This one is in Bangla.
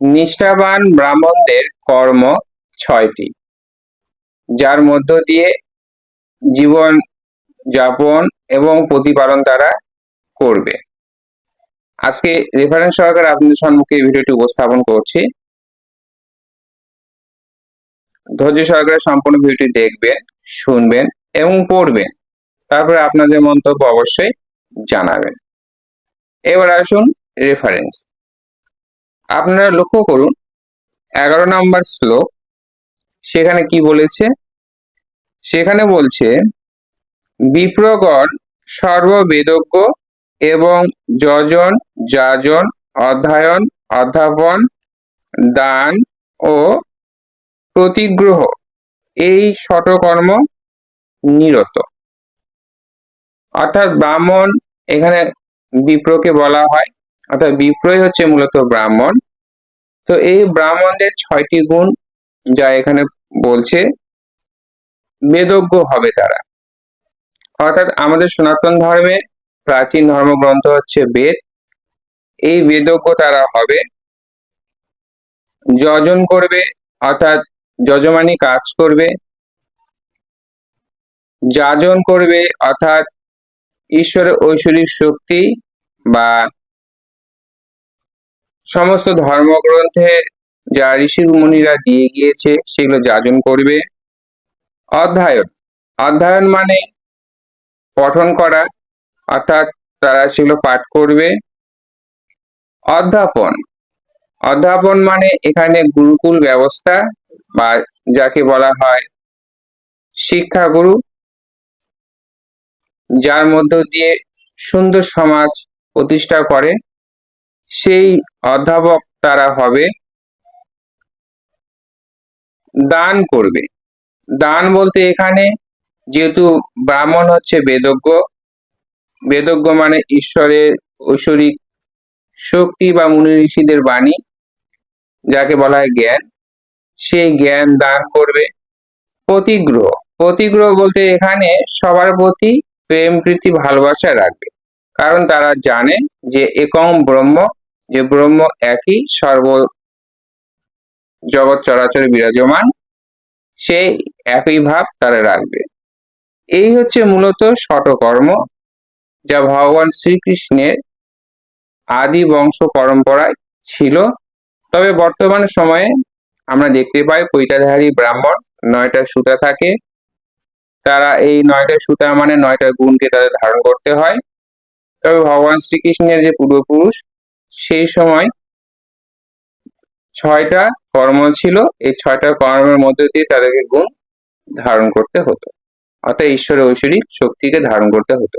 নিষ্ঠাবান ব্রাহ্মণদের কর্ম ছয়টি, যার মধ্য দিয়ে জীবন যাপন এবং প্রতিপালন তারা করবে। আজকে রেফারেন্স সহকারে আপনাদের সম্মুখে এই ভিডিওটি উপস্থাপন করছি। ধৈর্য সহকারে সম্পূর্ণ ভিডিওটি দেখবেন, শুনবেন এবং পড়বেন। তারপরে আপনাদের মন্তব্য অবশ্যই জানাবেন। এবার আসুন রেফারেন্স আপনারা লক্ষ্য করুন, এগারো নম্বর শ্লোক, সেখানে কি বলেছে? সেখানে বলছে, বিপ্রগণ সর্ববেদজ্ঞ এবং যজন, যাজন, অধ্যয়ন, অধ্যাপন, দান ও প্রতিগ্রহ, এই শতকর্ম নিরত। অর্থাৎ ব্রাহ্মণ এখানে বিপ্রকে বলা হয়। অর্থাৎ বিপ্রই হচ্ছে মূলত ব্রাহ্মণ। তো এই ব্রাহ্মণদের ছয়টি গুণ যা এখানে বলছে, বেদজ্ঞ হবে তারা। অর্থাৎ আমাদের সনাতন ধর্মে প্রাচীন ধর্মগ্রন্থ হচ্ছে বেদ। এই বেদজ্ঞ তারা হবে, যজন করবে, অর্থাৎ যজমানি কাজ করবে, যাজন করবে, অর্থাৎ ঈশ্বরের ঐশ্বরিক শক্তি বা সমস্ত ধর্মগ্রন্থে যা ঋষি মুনিরা দিয়ে গিয়েছে, সেগুলো যাজন করবে। অধ্যয়ন। অধ্যয়ন মানে পঠন করা, অর্থাৎ তারা সেগুলো পাঠ করবে। অধ্যাপন। অধ্যাপন মানে এখানে গুরুকুল ব্যবস্থা বা যাকে বলা হয় শিক্ষাগুরু, যার মধ্য দিয়ে সুন্দর সমাজ প্রতিষ্ঠা করে। সেই অধ্যাপক তারা হবে। দান করবে। দান বলতে এখানে যেহেতু ব্রাহ্মণ হচ্ছে বেদজ্ঞ বেদজ্ঞ মানে ঈশ্বরের ঐশ্বরিক শক্তি বা মুনি ঋষিদের বাণী, যাকে বলা হয় জ্ঞান। সেই জ্ঞান দান করবে। প্রতিগ্রহ প্রতিগ্রহ বলতে এখানে সবার প্রতি প্রেম, প্রীতি, ভালোবাসা রাখবে। কারণ তারা জানে যে একম ব্রহ্ম যে ব্রহ্ম একই সর্ব জগৎ চরাচরে বিরাজমান, সেই একই ভাব তারা রাখবে। এই হচ্ছে মূলত শটকর্ম যা ভগবান শ্রীকৃষ্ণের আদি বংশ পরম্পরায় ছিল। তবে বর্তমান সময়ে আমরা দেখতে পাই পৈতাধারী ব্রাহ্মণ নয়টা সুতা থাকে। তারা এই নয়টা সুতা মানে নয়টা গুণকে তাদের ধারণ করতে হয়। তবে ভগবান শ্রীকৃষ্ণের যে পূর্বপুরুষ সেই সময় ছয়টা কর্ম ছিল। এই ছয়টা কর্মের মধ্যে দিয়ে তাদেরকে গুণ ধারণ করতে হতো। অর্থাৎ ঈশ্বরের ঐশ্বরিক শক্তিকে ধারণ করতে হতো।